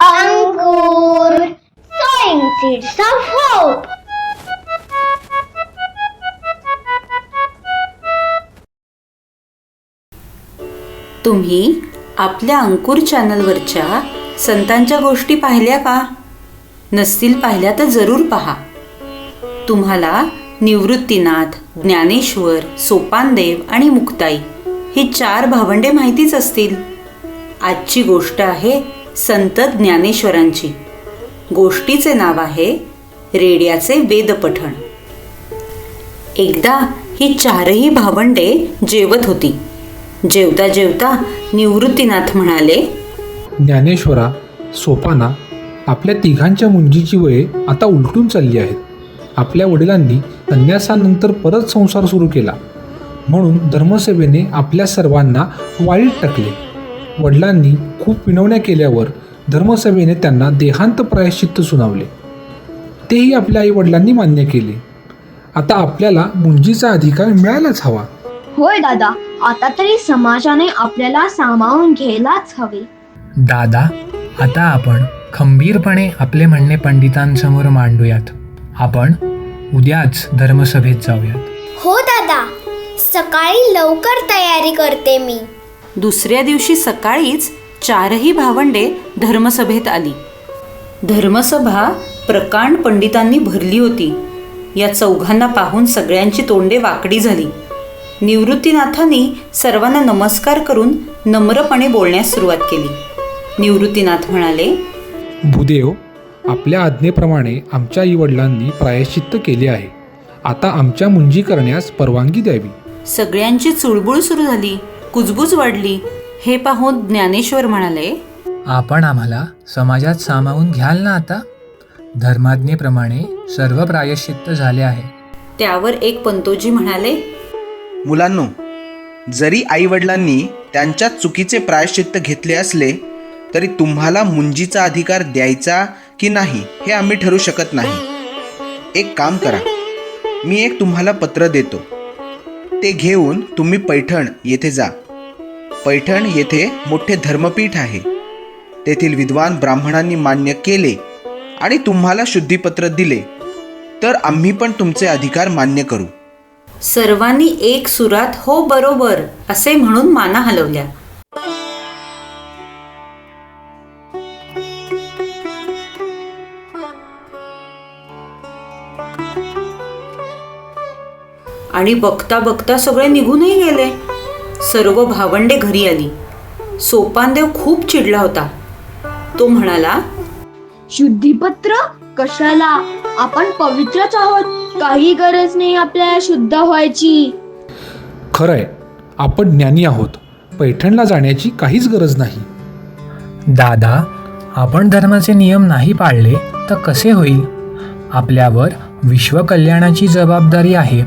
Ankur, sowing seeds of hope. तुम्ही आपल्या अंकुर चॅनलवरच्या संतांच्या गोष्टी पाहिल्या का? नसतील पाहिल्या तर जरूर पहा. तुम्हाला निवृत्तीनाथ ज्ञानेश्वर सोपानदेव आणि मुक्ताई ही चार भावंडे माहितीच असतील. आजची गोष्ट आहे संत ज्ञानेश्वरांची. गोष्टीचे नाव आहे रेड्याचे वेदपठण. एकदा ही चारही भावंडे जेवत होती. जेवता जेवता निवृत्तीनाथ म्हणाले ज्ञानेश्वरा सोपाना आपल्या तिघांच्या मुंजीची वये आता उलटून चालली आहेत. आपल्या वडिलांनी संन्यासानंतर परत संसार सुरू केला. म्हणून धर्मसेवेने आपल्या सर्वांना वाईट टाकले. वडिलांनी खूप विनवण्या केल्यावर धर्मसभेने त्यांना देहांत प्रायश्चित्त सुनावले. तेही आपल्या आई वडिलांनी मान्य केले. आता आपल्याला मुंजीचा अधिकार मिळायलाच हवा. होय दादा आता तरी समाजाने आपल्याला सामावून घ्यायलाच हवे. दादा आता आपण खंबीरपणे आपले म्हणणे पंडितांसमोर मांडूयात. आपण उद्याच धर्मसभेत जाऊयात. हो दादा सकाळी लवकर तयारी करते मी. दुसऱ्या दिवशी सकाळीच चारही भावंडे धर्मसभेत आली. धर्मसभा प्रकांड पंडितांनी भरली होती. या चौघांना पाहून सगळ्यांची तोंडे वाकडी झाली. निवृत्तीनाथांनी सर्वांना नमस्कार करून नम्रपणे बोलण्यास सुरुवात केली. निवृत्तीनाथ म्हणाले भूदेव आपल्या आज्ञेप्रमाणे आमच्या आईवडिलांनी प्रायश्चित्त केले आहे. आता आमच्या मुंजी करण्यास परवानगी द्यावी. सगळ्यांची चुळबुळ सुरू झाली. कुजबुज वाढली. हे पाहून ज्ञानेश्वर म्हणाले आपण आम्हाला समाजात सामावून घ्याल ना आता? धर्माज्ञेप्रमाणे सर्व प्रायश्चित्त झाले आहे. त्यावर एक पंतोजी म्हणाले मुलांनो जरी आईवडिलांनी त्यांच्या चुकीचे प्रायश्चित्त घेतले असले तरी तुम्हाला मुंजीचा अधिकार द्यायचा की नाही हे आम्ही ठरू शकत नाही. एक काम करा मी एक तुम्हाला पत्र देतो. ते घेऊन तुम्ही पैठण येथे जा. पैठण येथे मोठे धर्मपीठ आहे. तेथील विद्वान ब्राह्मणांनी मान्य केले आणि तुम्हाला शुद्धीपत्र दिले. तर आम्ही पण तुमचे अधिकार मान्य करू. सर्वांनी एक सुरात हो बरोबर असे म्हणून माना हलवल्या. आणि बघता बघता सगळे निघूनही गेले. सर्व भावंडे घरी आली. सोपानदेव खूप चिडला होता. तो म्हणाला शुद्धीपत्र कशाला? आपण पवित्रच आहोत. काही गरज नाही आपल्याला शुद्ध व्हायची. खरंय. आपण ज्ञानी आहोत. पैठणला जाण्याची काहीच गरज नाही. दादा आपण धर्माचे नियम नाही पाळले तर कसे होईल? आपल्यावर विश्वकल्याणाची जबाबदारी आहे.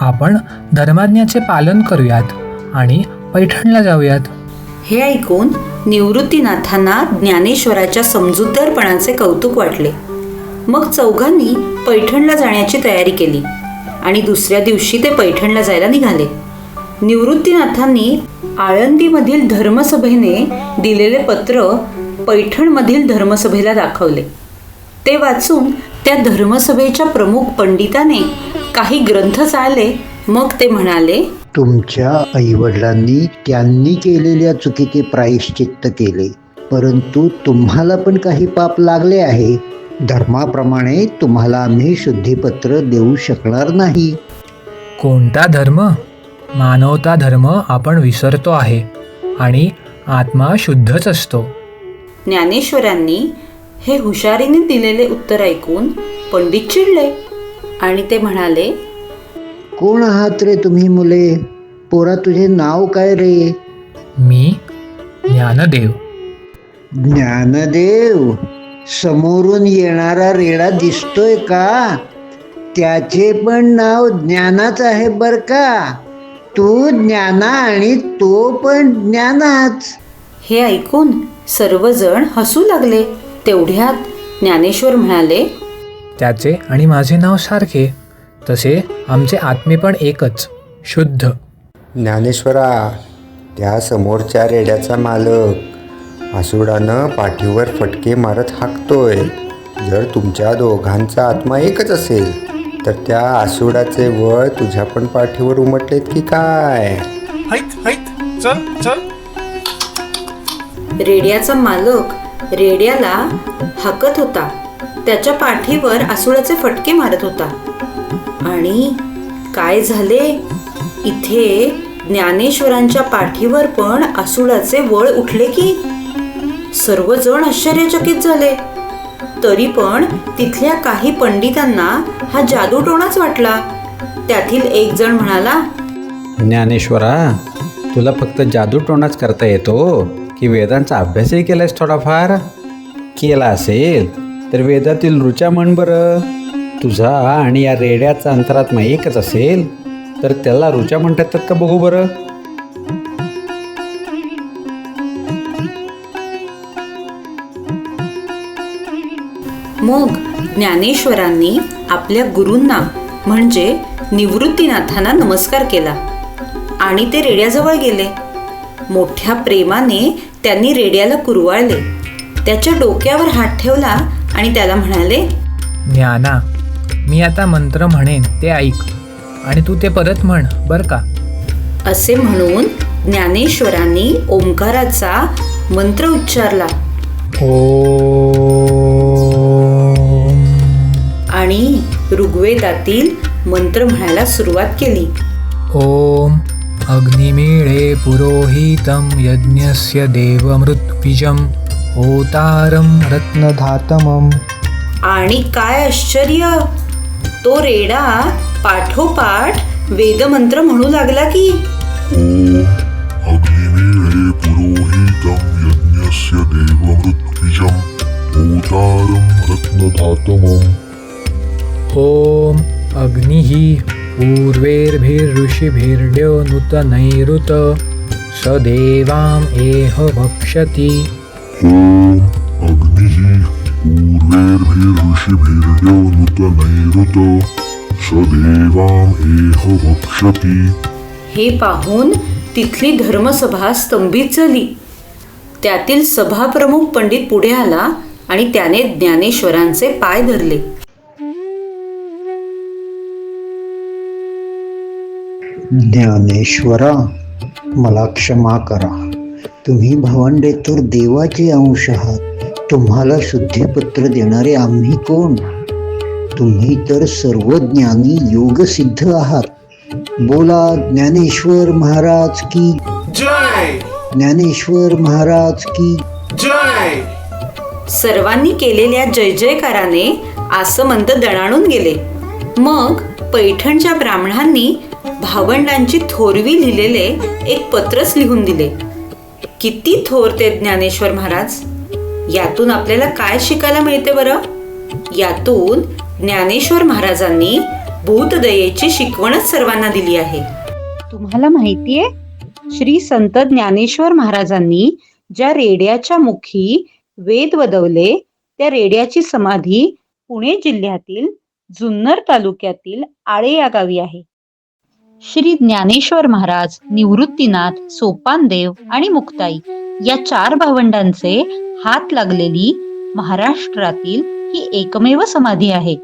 आपण धर्माज्ञाचे पालन करूयात. आणि पैठणला जाऊयात. हे ऐकून निवृत्तीनाथांना ज्ञानेश्वराच्या समजूतदारपणाचे कौतुक वाटले. मग चौघांनी पैठणला जाण्याची तयारी केली आणि दुसऱ्या दिवशी ते पैठणला जायला निघाले. निवृत्तीनाथांनी आळंदीमधील धर्मसभेने दिलेले पत्र पैठणमधील धर्मसभेला दाखवले. ते वाचून त्या धर्मसभेच्या प्रमुख पंडिताने काही ग्रंथ चालले मग ते म्हणाले तुमच्या आईवडिलांनी त्यांनी केलेल्या चुकीचे प्रायश्चित्त केले. परंतु तुम्हाला पण काही पाप लागले आहे. धर्माप्रमाणे तुम्हाला आम्ही शुद्धीपत्र देऊ शकणार नाही. कोणता धर्म? मानवता धर्म आपण विसरतो आहे आणि आत्मा शुद्धच असतो. ज्ञानेश्वरांनी हे हुशारीने दिलेले उत्तर ऐकून पंडित चिडले आणि ते म्हणाले कोण आहात रे तुम्ही मुले? पोरा तुझे नाव काय रे? मी ज्ञानदेव. ज्ञानदेव? समोरून येणारा रेडा दिसतोय का? त्याचे पण नाव ज्ञानाच आहे बर का? तू ज्ञाना आणि तो पण ज्ञानाच हे ऐकून सर्वजण हसू लागले. तेवढ्यात ज्ञानेश्वर म्हणाले त्याचे आणि माझे नाव सारखे. तसे आमचे आत्मे पण एकच शुद्ध. ज्ञानेश्वरा त्या समोरच्या रेड्याचा मालक आसुडानं पाठीवर फटके मारत हाकतोय. जर तुमच्या दोघांचा आत्मा एकच असेल तर त्या आसुडाचे वळ तुझ्या पण पाठीवर उमटलेत की काय? हैत हैत चल चल. रेड्याचा मालक रेड्याला हाकत होता. त्याच्या पाठीवर आसुडाचे फटके मारत होता. आणि काय झाले? इथे ज्ञानेश्वरांच्या पाठीवर पण आसुडाचे वळ उठले की? सर्वजण आश्चर्यचकित झाले. तरी पण तिथल्या काही पंडितांना हा जादूटोणाच वाटला. त्यातील एक जण म्हणाला ज्ञानेश्वरा तुला फक्त जादूटोणाच करता येतो की वेदांचा अभ्यासही केलायस थोडाफार? केला असेल तर वेदातील ऋचा म्हण बरं. तुझा आणि या रेड्याचा अंतरात्मा एकच असेल तर त्याला ऋचा म्हणतात का बघू बरं? मग ज्ञानेश्वरांनी आपल्या गुरूंना म्हणजे निवृत्तीनाथांना नमस्कार केला. आणि ते रेड्याजवळ गेले. मोठ्या प्रेमाने त्यांनी रेड्याला कुरवाळले. त्याच्या डोक्यावर हात ठेवला आणि त्याला म्हणाले ज्ञाना मी आता मंत्र म्हणेन ते ऐक. आणि तू ते परत म्हण बर का? असे म्हणून ज्ञानेश्वरांनी ओंकाराचा मंत्र उच्चारला. ओम. आणि ऋग्वेदातील मंत्र म्हणायला सुरुवात केली. ॐ अग्निमीळे पुरोहितं यज्ञस्य देवमृत्विजं होतारं रत्नधातमम्. आणि काय आश्चर्य! तो रेडा पाठोपाठ वेदमंत्र म्हणू लागला की? अग्निमीळे पुरोहितं यज्ञस्य देवमृत्विजं भूतारं रत्नधातमम्। ॐ अग्निः पूर्वेर्भिर्ऋषिभिर्ड्यो नूतनैरुत स देवाम् एह भक्षति। ॐ अग्निः पूर्वेर्भिर्ऋषिभिर्यो नूतनैरुत स देवाम् एह भक्षति हे पाहून तिथली धर्मसभा स्तंभित झाली. त्यातील सभाप्रमुख पंडित पुढे आला आणि त्याने ज्ञानेश्वरांचे पाय धरले. ज्ञानेश्वरा मला क्षमा करा. तुम्ही भावंडे तर देवाचे अंश आहात. तुम्हाला शुद्धीपत्र देणारे आम्ही कोण? तुम्ही तर सर्वज्ञानी योगसिद्ध आहात. बोला ज्ञानेश्वर महाराज की जय! ज्ञानेश्वर महाराज की जय! सर्वांनी केलेल्या जय जयकाराने आसमंत दणाणून गेले. मग पैठणच्या ब्राह्मणांनी भावंडांची थोरवी लिहिलेले एक पत्रच लिहून दिले. किती थोर ते ज्ञानेश्वर महाराज? यातून आपल्याला काय शिकायला मिळते बरं? यातून ज्ञानेश्वर महाराजांनी भूतदयेची शिकवणच सर्वांना दिली आहे. तुम्हाला माहितीये श्री संत ज्ञानेश्वर महाराजांनी ज्या रेड्याच्या मुखी वेद वदवले त्या रेड्याची समाधी पुणे जिल्ह्यातील जुन्नर तालुक्यातील आळे या गावी आहे. श्री ज्ञानेश्वर महाराज निवृत्तीनाथ सोपानदेव आणि मुक्ताई या चार भावंडांचे हात लागलेली महाराष्ट्रातील ही एकमेव समाधी आहे.